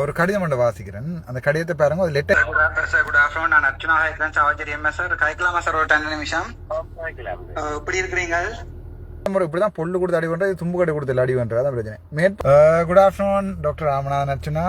ஒரு கடிதம் ஒன்று வாசிக்கிறேன். அந்த கடிதத்தை பாருங்க. அது லெட்டர் குட் ஆஃப்டர்நூன் நான் அர்ச்சனா ஹைக்தான் சாவச்சேரி எம்எஸ் சார் கலைக்கலாமா சார் ஒரு டென் நிமிஷம்? அஹ், எப்படி இருக்கிறீங்க? முறை இப்படி தான் பொல்லு கொடுத்து அடி பண்ணுறது தும்பு கடை கொடுத்து அடி பண்ணுறது அதான் பிரச்சனை. மேட் குட் ஆஃப்டர்நூன் டாக்டர் ராமநாதன் நச்சுனா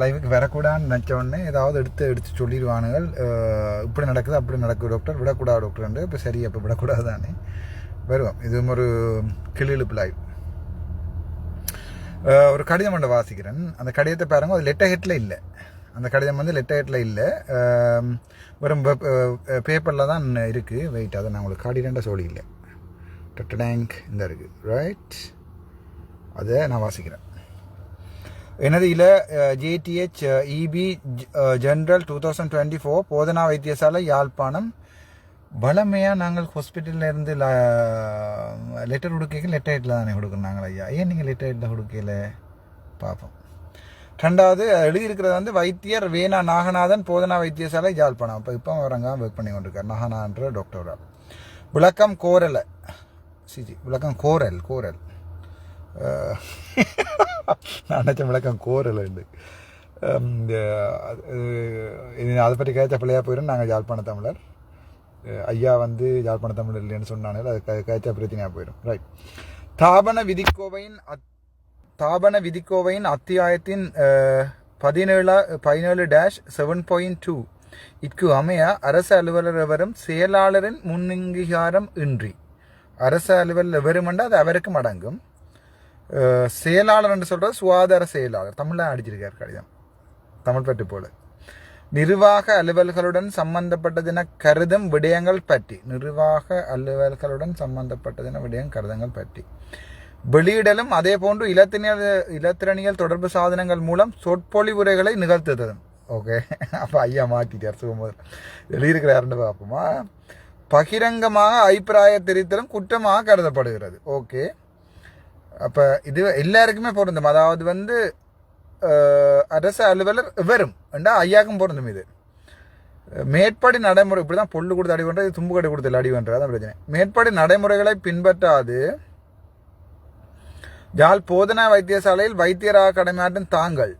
லைவுக்கு வரக்கூடாதுன்னு நினச்ச உடனே ஏதாவது எடுத்து எடுத்து சொல்லிடுவானுங்கள் இப்படி நடக்குது அப்படி நடக்குது டாக்டர் விடக்கூடாது டாக்டர் இப்போ சரி அப்போ விடக்கூடாது தானே வருவோம். இது ஒரு கிளிழுப்பு லைவ் அஹ், ஒரு கடிதம் ஒன்று வாசிக்கிறேன். அந்த கடிதத்தை பாருங்க அது லெட்டர் ஹெட்டில் இல்லை. அந்த கடிதம் வந்து லெட்டர் ஹெட்டில் இல்லை. வெறும் பேப்பரில் தான் இருக்குது வெயிட் அதை நான் உங்களுக்கு காடிடேண்ட சொல்லி இல்லை. டேங்க் இந்த இருக்குது ரைட் அதை நான் வாசிக்கிறேன். எனது இல JDH EP general two thousand twenty four போதனா வைத்தியசாலை யாழ்ப்பாணம் வளமையாக நாங்கள் ஹாஸ்பிட்டலில் இருந்து லெட்டர் கொடுக்க லெட்டர் ஹெட்டில் தானே கொடுக்கணும் நாங்கள் ஐயா? ஏன் நீங்கள் லெட்டர் ஹெட்டில் கொடுக்கல? பார்ப்போம் ரெண்டாவது எழுதியிருக்கிறது வந்து வைத்தியர் வேணா நாகநாதன் போதனா வைத்தியசாலை யாழ்ப்பாணம் அப்போ இப்போ வரங்க ஒர்க் பண்ணி கொண்டிருக்கார். நாகநாதன்ற டாக்டரா விளக்கம் கோரலை. சிஜி விளக்கம் கோரல் கோரல். நான் நினச்ச விளக்கம் கோரல் உண்டு இது அதை பற்றி கேட்ட பிள்ளையாக போயிடும் நாங்கள் யாழ்ப்பாண தமிழர். ஐயா வந்து யாழ்ப்பாண தமிழ் இல்லைன்னு சொன்னானே அது கச்சா பிரச்சனையாக போயிடும். ரைட் தாபன விதிக்கோவையின் அத்- தாபன விதிக்கோவையின் அத்தியாயத்தின் பதினேழா பதினேழு டேஷ் செவன் பாயிண்ட் டூ இக்கு அமைய அரசு அலுவலர் எவரும் செயலாளரின் முன்னங்கீகாரம் இன்றி. அரசு அலுவலர் எவருமெண்டா அது அவருக்கும் அடங்கும் செயலாளர் என்று சொல்கிற சுகாதார செயலாளர். தமிழ்லாம் அடிச்சிருக்கார் கடிதம். தமிழ் பற்றி போல. நிர்வாக அலுவல்களுடன் சம்பந்தப்பட்டதென கருதும் விடயங்கள் பற்றி. நிர்வாக அலுவல்களுடன் சம்பந்தப்பட்டதென விடயம் கருதங்கள் பற்றி. வெளியிடலும் அதே போன்று இலத்தினியல் இலத்திரணியல் தொடர்பு சாதனங்கள் மூலம் சொற்பொழிவுரைகளை நிகழ்த்துதலும். ஓகே அப்போ ஐயா மாட்டிட்டார் சுகமோதர் எழுதியிருக்கிறாருன்னு பார்ப்போமா? பகிரங்கமாக அபிப்பிராய தெரிவித்தலும் குற்றமாக கருதப்படுகிறது. ஓகே அப்போ இது எல்லாருக்குமே பொருந்தும். அதாவது வந்து அரசு அலுவலர் வெறும் என்றா ஐயாக்கும் பொருந்தும் இது மேற்படி நடைமுறை இப்படி தான் பொல்லு கொடுத்து அடி பண்ணுறது தும்பு கடை கொடுத்து அதான் பிரச்சனை மேற்படி நடைமுறைகளை பின்பற்றாது ஜால் போதனா வைத்தியசாலையில் வைத்தியராக கடமையாற்றும் தாங்கள்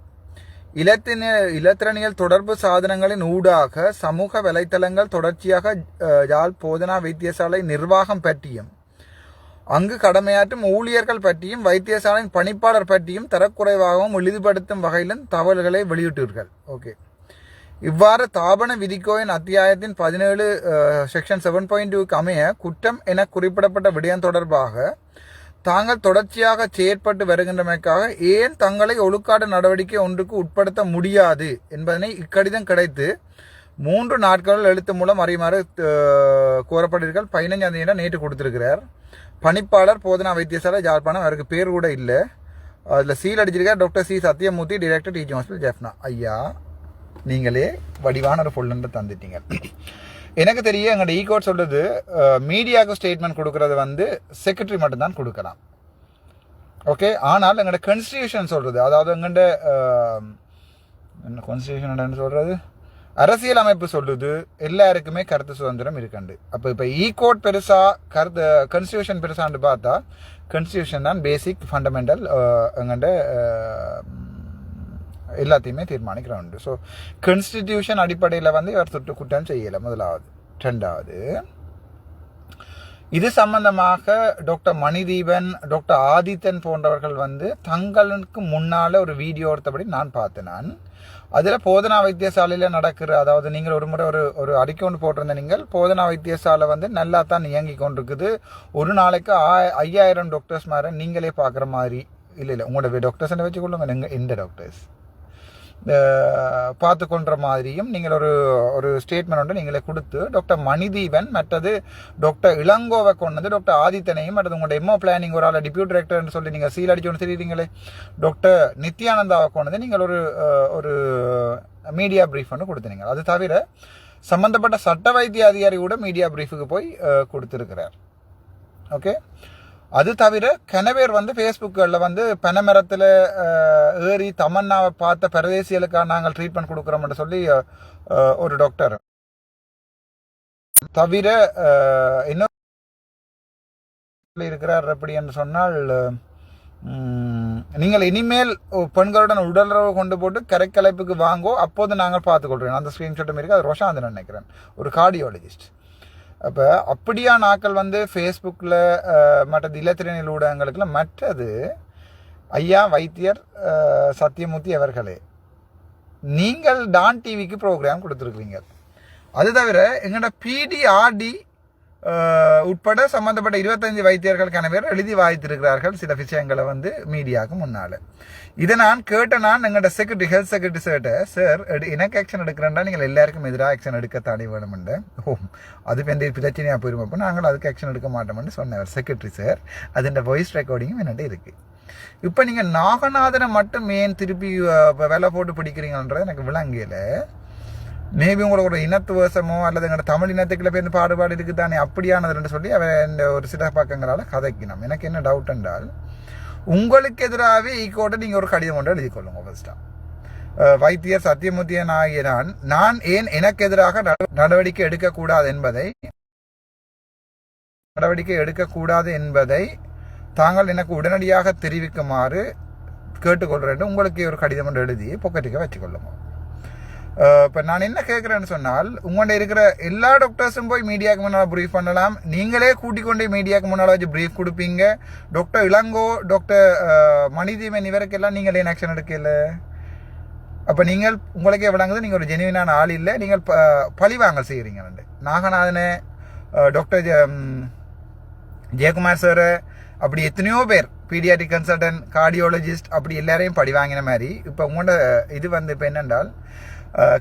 இலத்தின இலத்திரனியல் தொடர்பு சாதனங்களின் ஊடாக சமூக வலைத்தளங்கள் தொடர்ச்சியாக ஜால் போதனா வைத்தியசாலை நிர்வாகம் பற்றியும் அங்கு கடமையாற்றும் ஊழியர்கள் பற்றியும் வைத்தியசாலையின் பணிப்பாளர் பற்றியும் தரக்குறைவாகவும் எளிதுபடுத்தும் வகையிலும் தகவல்களை வெளியிட்டீர்கள். ஓகே இவ்வாறு தாபன விதிக்கோயின் அத்தியாயத்தின் பதினேழு செக்ஷன் செவன் பாயிண்ட் டூக்கு அமைய குற்றம் என குறிப்பிடப்பட்ட விடயம் தொடர்பாக தாங்கள் தொடர்ச்சியாக செயற்பட்டு வருகின்றமைக்காக ஏன் தங்களை ஒழுக்காட்டு நடவடிக்கை ஒன்றுக்கு உட்படுத்த முடியாது என்பதனை இக்கடிதம் கிடைத்து மூன்று நாட்களில் எழுத்து மூலம் அறியுமாறு அஹ், கோரப்பட்டீர்கள். பதினைஞ்சாம் தேதி நேற்று கொடுத்திருக்கிறார். பணிப்பாளர் போதனா வைத்தியசாலை ஜாழ்ப்பாணம் அவருக்கு பேர் கூட இல்லை. அதில் seal அடிச்சிருக்கார் doctor C Sathyamoorthy director teaching hospital Jaffna. ஐயா நீங்களே வடிவான ஒரு பொருள் தந்துட்டீங்க. எனக்கு தெரிய எங்களோட ஈகோட் e சொல்கிறது மீடியாவுக்கு ஸ்டேட்மெண்ட் கொடுக்கறது வந்து செக்ரட்டரி மட்டும்தான் கொடுக்கலாம். ஓகே ஆனால் எங்களோட கன்ஸ்டியூஷன் சொல்கிறது அதாவது எங்கள்கிட்ட என்ன கான்ஸ்டியூஷன் சொல்கிறது அரசியல் அமைப்பு சொல்லுது எல்லாருக்குமே கருத்து சுதந்திரம் இருக்குண்டு. அப்போ இப்போ ஈ e கோட் பெருசா கருத்து கன்ஸ்டியூஷன் பெருசான்னு பார்த்தா கன்ஸ்டியூஷன் தான் பேசிக் ஃபண்டமெண்டல் எங்கண்ட எல்லாத்தையுமே தீர்மானிக்கிற உண்டு ஸோ கன்ஸ்டிடியூஷன் அடிப்படையில் வந்து இவர் சுட்டு குற்றம் செய்யலை முதலாவது. ரெண்டாவது இது சம்பந்தமாக டாக்டர் மணிதீபன் டாக்டர் ஆதித்தன் போன்றவர்கள் வந்து தங்களுக்கு முன்னால ஒரு வீடியோ எடுத்தபடி நான் பார்த்தேன் நான். அதில் போதனா வைத்தியசாலையில் நடக்கிற அதாவது நீங்கள் ஒரு முறை ஒரு ஒரு அறிக்கை ஒன்று போட்டிருந்த நீங்கள் போதனா வைத்தியசாலை வந்து நல்லா தான் இயங்கி கொண்டிருக்குது. ஒரு நாளைக்கு ஆ- ஐயாயிரம் டாக்டர்ஸ் மாதிரி நீங்களே பார்க்குற மாதிரி இல்லை இல்லை உங்களோட டாக்டர்ஸ் வச்சுக்கொள்ளுங்க நீங்கள் இந்த டாக்டர்ஸ் பார்த்து கொண்ட மாதிரியும் நீங்கள் ஒரு ஒரு ஸ்டேட்மெண்ட் ஒன்று நீங்களே கொடுத்து டாக்டர் மணிதீவன் மற்றது டாக்டர் இளங்கோவை கொண்டது டாக்டர் ஆதித்தனையும் மற்றது உங்களோட எம்ஓ பிளானிங் ஒரு ஆள் டிப்யூட் டைரக்டர்னு சொல்லி நீங்கள் சீல் அடிச்சு ஒன்று தெரியுறீங்களே டாக்டர் நித்யானந்தாவை கொண்டது நீங்கள் ஒரு ஒரு மீடியா ப்ரீஃப் ஒன்று கொடுத்தீங்க அது தவிர சம்பந்தப்பட்ட சட்ட வைத்திய அதிகாரி கூட மீடியா ப்ரீஃபுக்கு போய் கொடுத்துருக்கிறார். ஓகே அது தவிர கெனவேர் வந்து ஃபேஸ்புக்கில் வந்து பனைமரத்தில் ஏறி தமன்னாவை பார்த்த பிரதேசிகளுக்காக நாங்கள் ட்ரீட்மெண்ட் கொடுக்குறோம்னு சொல்லி ஒரு டாக்டர் தவிர அஹ், இன்னும் இருக்கிறார் எப்படி என்று சொன்னால் நீங்கள் இனிமேல் பெண்களுடன் உடலுறவு கொண்டு போட்டு கரைக்கலைப்புக்கு வாங்கோ அப்போது நாங்கள் பார்த்துக்கொள்கிறோம். அந்த ஸ்க்ரீன்ஷாட்டும் இருக்குது அது ரோஷாந்தன் நினைக்கிறேன். ஒரு கார்டியாலஜிஸ்ட் அப்போ அப்படியான நாக்கள் வந்து ஃபேஸ்புக்கில் மற்றது இலத்திரனியல் ஊடகங்களுக்குள்ள மற்றது ஐயா வைத்தியர் சத்தியமூர்த்தி அவர்களே நீங்கள் டான் டிவிக்கு ப்ரோக்ராம் கொடுத்துருக்கீங்க அது தவிர எங்களோட பிடிஆர்டி உட்பட சம்பந்தப்பட்ட இருபத்தஞ்சு வைத்தியர்களுக்கான பேர் எழுதி வாய்த்திருக்கிறார்கள் சில விஷயங்களை வந்து மீடியாவுக்கு முன்னால். இதை நான் கேட்ட நான் எங்களோட செக்ரட்டரி ஹெல்த் செக்ரட்டரி சார்ட்ட சார் எனக்கு ஆக்ஷன் எடுக்கிறேன்டா. நீங்கள் எல்லாருக்கும் எதிராக ஆக்ஷன் எடுக்க தடை வேணுமெண்டு. ஓ அது எந்த பிரச்சனையாக போயிடும் அப்போ நாங்கள் அதுக்கு ஆக்ஷன் எடுக்க மாட்டோம்னு சொன்னவர் செக்ரட்டரி சார் அதுன்ற வாய்ஸ் ரெக்கார்டிங்கும் என்னட்டு இருக்குது இப்போ நீங்கள் நாகநாதனை மட்டும் ஏன் திருப்பி வெலை போட்டு பிடிக்கிறீங்கன்றது எனக்கு விளங்கலை. மேபி உங்களோட இனத்துவசமோ அல்லது எங்களோட தமிழ் இனத்துக்குள்ள பேருந்து பாடுபாடு இருக்குது தானே அப்படியானதுன்னு சொல்லி அவன் இந்த ஒரு சில பக்கங்களால் கதைக்கணும். எனக்கு என்ன டவுட் என்றால் உங்களுக்கு எதிராகவே ஈக்கோட்ட நீங்கள் ஒரு கடிதம் கொண்டு எழுதி கொள்ளுங்க ஃபர்ஸ்ட்டாக வைத்தியர் சத்தியமூர்த்தியன் ஆகிய நான் நான் ஏன் எனக்கு எதிராக நட- நடவடிக்கை எடுக்கக்கூடாது என்பதை நடவடிக்கை எடுக்கக்கூடாது என்பதை தாங்கள் எனக்கு உடனடியாக தெரிவிக்குமாறு கேட்டுக்கொள்கிறேன் உங்களுக்கு ஒரு கடிதம் ஒன்று எழுதி பொக்கெட்டுக்கு வச்சுக்கொள்ளுங்க இப்போ நான் என்ன கேட்குறேன்னு சொன்னால் உங்கள்கிட்ட இருக்கிற எல்லா டாக்டர்ஸும் போய் மீடியாவுக்கு முன்னால் ப்ரீஃப் பண்ணலாம். நீங்களே கூட்டிக் கொண்டு மீடியாவுக்கு முன்னால் வச்சு ப்ரீஃப் கொடுப்பீங்க. டாக்டர் இளங்கோ டாக்டர் அஹ், மணிதீவன் இவருக்கெல்லாம் நீங்கள் ஏன் ஆக்ஷன் எடுக்கல? அப்போ நீங்கள் உங்களுக்கே விளங்குது நீங்கள் ஒரு ஜெனுவினான ஆள் இல்லை. நீங்கள் ப பழிவாங்கல் செய்கிறீங்க நாகநாதனே டாக்டர் ஜெ- ஜெயக்குமார் சார் அப்படி எத்தனையோ பேர் பீடியாட்டிக் கன்சல்டன்ட் கார்டியோலஜிஸ்ட் அப்படி எல்லாரையும் படி வாங்கின மாதிரி இப்போ உங்களோட இது வந்து இப்போ என்னென்றால்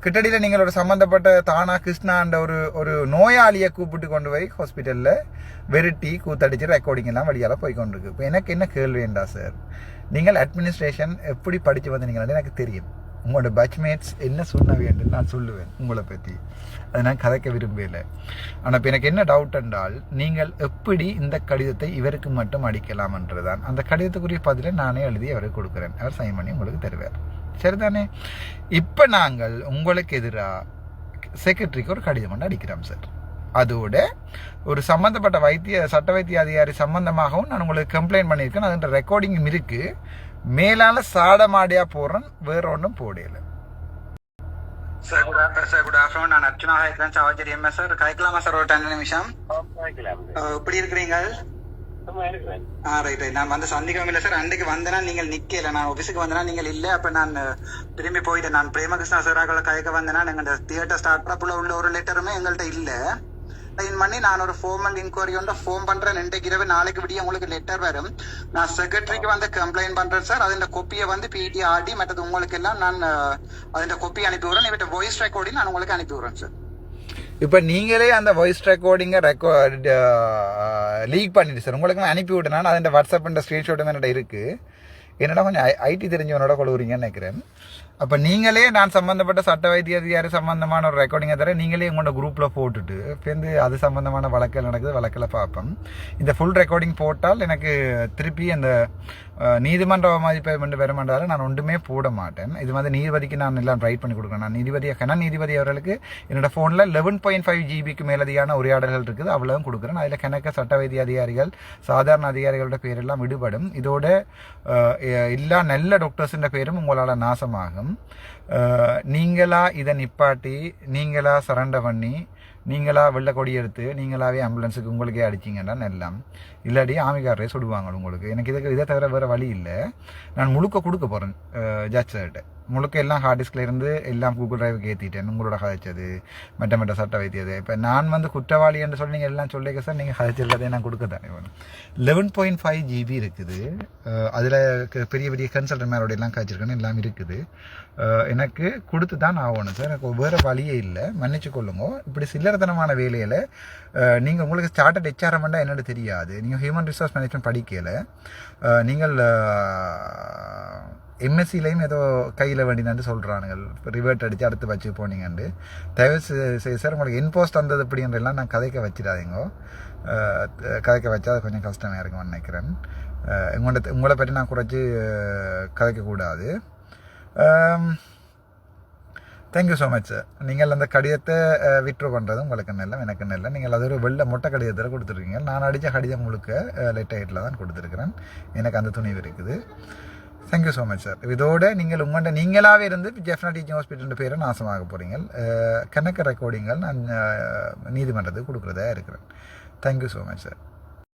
கிட்டடியில் நீங்கள் ஒரு சம்மந்தப்பட்ட தானா கிருஷ்ணான்ற ஒரு ஒரு நோயாளியை கூப்பிட்டு கொண்டு போய் ஹாஸ்பிட்டலில் வெறுட்டி கூத்தடிச்சு ரெக்கார்டிங் எல்லாம் வழியால் போய் கொண்டிருக்கு இப்போ எனக்கு என்ன கேள்விண்டா சார் நீங்கள் அட்மினிஸ்ட்ரேஷன் எப்படி படித்து வந்தீங்கன்னு எனக்கு தெரியும். உங்களோட பேட்ச்மேட்ஸ் என்ன சொன்ன வேண்டும் நான் சொல்லுவேன் உங்களை பற்றி அதை நான் கதைக்க விரும்பலை ஆனால் இப்போ எனக்கு என்ன டவுட் என்றால் நீங்கள் எப்படி இந்த கடிதத்தை இவருக்கு மட்டும் அடிக்கலாம் என்றுதான். அந்த கடிதத்துக்குரிய பதிலை நானே எழுதி அவருக்கு கொடுக்குறேன். அவர் சைன் பண்ணி உங்களுக்கு தருவார். சரிதானே? இப்போ நாங்கள் உங்களுக்கு எதிராக செக்ரட்டரிக்கு ஒரு கடிதம் ஒன்று அடிக்கிறோம் சார் அதோட ஒரு சம்பந்தப்பட்ட வைத்திய சட்ட வைத்திய அதிகாரி சம்பந்தமாகவும் நான் உங்களுக்கு கம்ப்ளைண்ட் பண்ணியிருக்கேன். அதுன்ற ரெக்கார்டிங்கும் இருக்கு. மேலால சாடமாடியா போடுறேன் வேற ஒன்றும் போடையில sir good sir good afternoon நான் அர்ச்சனா. ஹைக்ரன் சாவச்சேரி எம்எஸ் சார் கலைக்கலாமா சார் ஒரு ரெண்டு நிமிஷம்? எப்படி இருக்கிறீங்க ஆ ரைட் ரைட் நான் வந்து சந்திக்கவும் இல்லை சார் அன்றைக்கு வந்தேனா நீங்கள் நிற்கல நான் ஆஃபீஸுக்கு வந்தேனா நீங்கள் இல்லை. அப்போ நான் திரும்பி போயிட்டேன். நான் பிரேமகிருஷ்ணா சாராக்களை வந்தேன்னா வந்தேனா இந்த தியேட்டர் ஸ்டார்ட் அப்பில் உள்ள ஒரு லெட்டருமே எங்கள்கிட்ட இல்லை. சைன் பண்ணி நான் ஒரு ஃபோர்மல் இன்கொயரி வந்து ஃபோன் பண்றேன். இன்றைக்கு இரவு நாளைக்கு விடிய உங்களுக்கு லெட்டர் வரும். நான் செக்ரட்டரிக்கு வந்து கம்ப்ளைண்ட் பண்றேன் சார் அதில் கொப்பியை வந்து பிடி ஆடி மற்றது உங்களுக்கு எல்லாம் நான் அதில் கொப்பி அனுப்பி விடுறேன். இவட்ட வாய்ஸ் ரெக்கார்டிங் நான் உங்களுக்கு அனுப்பி விடுறேன் சார் இப்போ நீங்களே அந்த வாய்ஸ் ரெக்கார்டிங்கை ரெக்கார்ட் லீக் பண்ணிட்டு சார். உங்களுக்கு அனுப்பி விட்டேன் நான் அதில் வாட்ஸ்அப் ஸ்க்ரீன்ஷாட்டும் என்னோட இருக்குது என்னடா கொஞ்சம் ஐடி தெரிஞ்சவனோட கொழுவுறீங்கன்னு நினைக்கிறேன். அப்போ நீங்களே நான் சம்மந்தப்பட்ட சட்ட வைத்திய அதிகாரி சம்பந்தமான ஒரு ரெக்கார்டிங்கை தர நீங்களே உங்களோட குரூப்பில் போட்டுட்டு இப்போ அது சம்பந்தமான வழக்கில் நடக்குது வழக்கில் பார்ப்போம். இந்த ஃபுல் ரெக்கார்டிங் போட்டால் எனக்கு திருப்பி அந்த அஹ், நீதிமன்ற மதிப்பீடு வருமென்றாலும் நான் ஒன்றுமே போட மாட்டேன். இது வந்து நீதிபதிக்கு நான் எல்லாம் ரைட் பண்ணி கொடுக்குறேன். நான் நீதிபதியாக கண்ணன் நீதிபதி அவர்களுக்கு என்னோட ஃபோனில் லெவன் பாயிண்ட் ஃபைவ் ஜிபிக்கு மேலதிகான உரையாடல்கள் இருக்குது. அவ்வளவும் கொடுக்குறேன். அதில் கணக்க சட்ட வைத்திய அதிகாரிகள் சாதாரண அதிகாரிகளோட பேரெல்லாம் விடுபடும். இதோட எல்லா நல்ல டாக்டர்ஸுன்ற பேரும் உங்களால் நாசமாகும். அஹ், நீங்களா இதை நிப்பாட்டி நீங்களா சரண்டை பண்ணி நீங்களா வெள்ளை கொடி எடுத்து நீங்களாவே ஆம்புலன்ஸுக்கு உங்களுக்கே அடிச்சிங்கன்னா எல்லாம். இல்லாட்டி ஆமிகாரரே சொல்லுவாங்க உங்களுக்கு. எனக்கு இதுக்கு இதை தவிர வேறு வழி இல்லை. நான் முழுக்க கொடுக்க போகிறேன் ஜட்ஜர்கிட்ட முழுக்க எல்லாம் ஹார்ட் டிஸ்கில் இருந்து எல்லாம் கூகுள் டிரைவுக்கு ஏற்றிட்டேன் உங்களோட கதைச்சது மெட்ட மெட்ட சட்ட வைத்தியது. இப்போ நான் வந்து குற்றவாளி என்று சொல்லி நீங்கள் எல்லாம் சொல்லிக்க சார் நீங்கள் கதைச்சிருக்கதே நான் கொடுக்க தானே லெவன் பாயிண்ட் ஃபைவ் ஜிபி இருக்குது அதில் பெரிய பெரிய கன்சல்டன் மேலோட எல்லாம் காய்ச்சிருக்கேன்னு எல்லாம் இருக்குது. எனக்கு கொடுத்து தான் ஆகணும் சார் எனக்கு வேறு வழியே இல்லை. மன்னிச்சு கொள்ளுங்க. இப்படி சில்லறத்தனமான வேலையில் நீங்கள் உங்களுக்கு ஸ்டார்டட் ஹெச்ஆர்எம்னா என்னென்னு தெரியாது. நீங்கள் ஹியூமன் ரிசோர்ஸ் மேனேஜ்மெண்ட் படிக்கலை. நீங்கள் எம்எஸ்சிலையும் ஏதோ கையில் வேண்டினு சொல்கிறானுங்க ரிவர்ட் அடித்து அடுத்து வச்சு போனீங்கன்ட்டு. தயவு செய்ய சார் உங்களுக்கு இன்போஸ்ட் வந்தது அப்படின்றலாம் நான் கதைக்க வச்சிடாதீங்கோ. கதைக்க வச்சா அது கொஞ்சம் கஷ்டமாக இருக்கும்னு நினைக்கிறேன். உங்களோட உங்களை பற்றி நான் குறைச்சி கதைக்கக்கூடாது thank you so much sir நீங்கள் அந்த கடிதத்தை விட்ரோ பண்ணுறது உங்களுக்கு நல்ல எனக்கு நல்ல. நீங்கள் அது ஒரு வெள்ளை மொட்டை கடிதத்தில் கொடுத்துருக்கீங்க. நான் அடித்த கடிதம் முழுக்க லெட் ஹெட்டில் தான் கொடுத்துருக்குறேன். எனக்கு அந்த துணிவு இருக்குது. தேங்க்யூ ஸோ மச் சார் இதோட நீங்கள் உங்கள்கிட்ட நீங்களாகவே இருந்து ஜெஃப்னா டீச்சிங் ஹாஸ்பிட்டல் பேரை நாசமாக போகிறீங்க கணக்கு ரெக்கார்டிங்கள் நான் நீதிமன்றத்துக்கு கொடுக்குறதா இருக்கிறேன் தேங்க்யூ ஸோ மச் சார்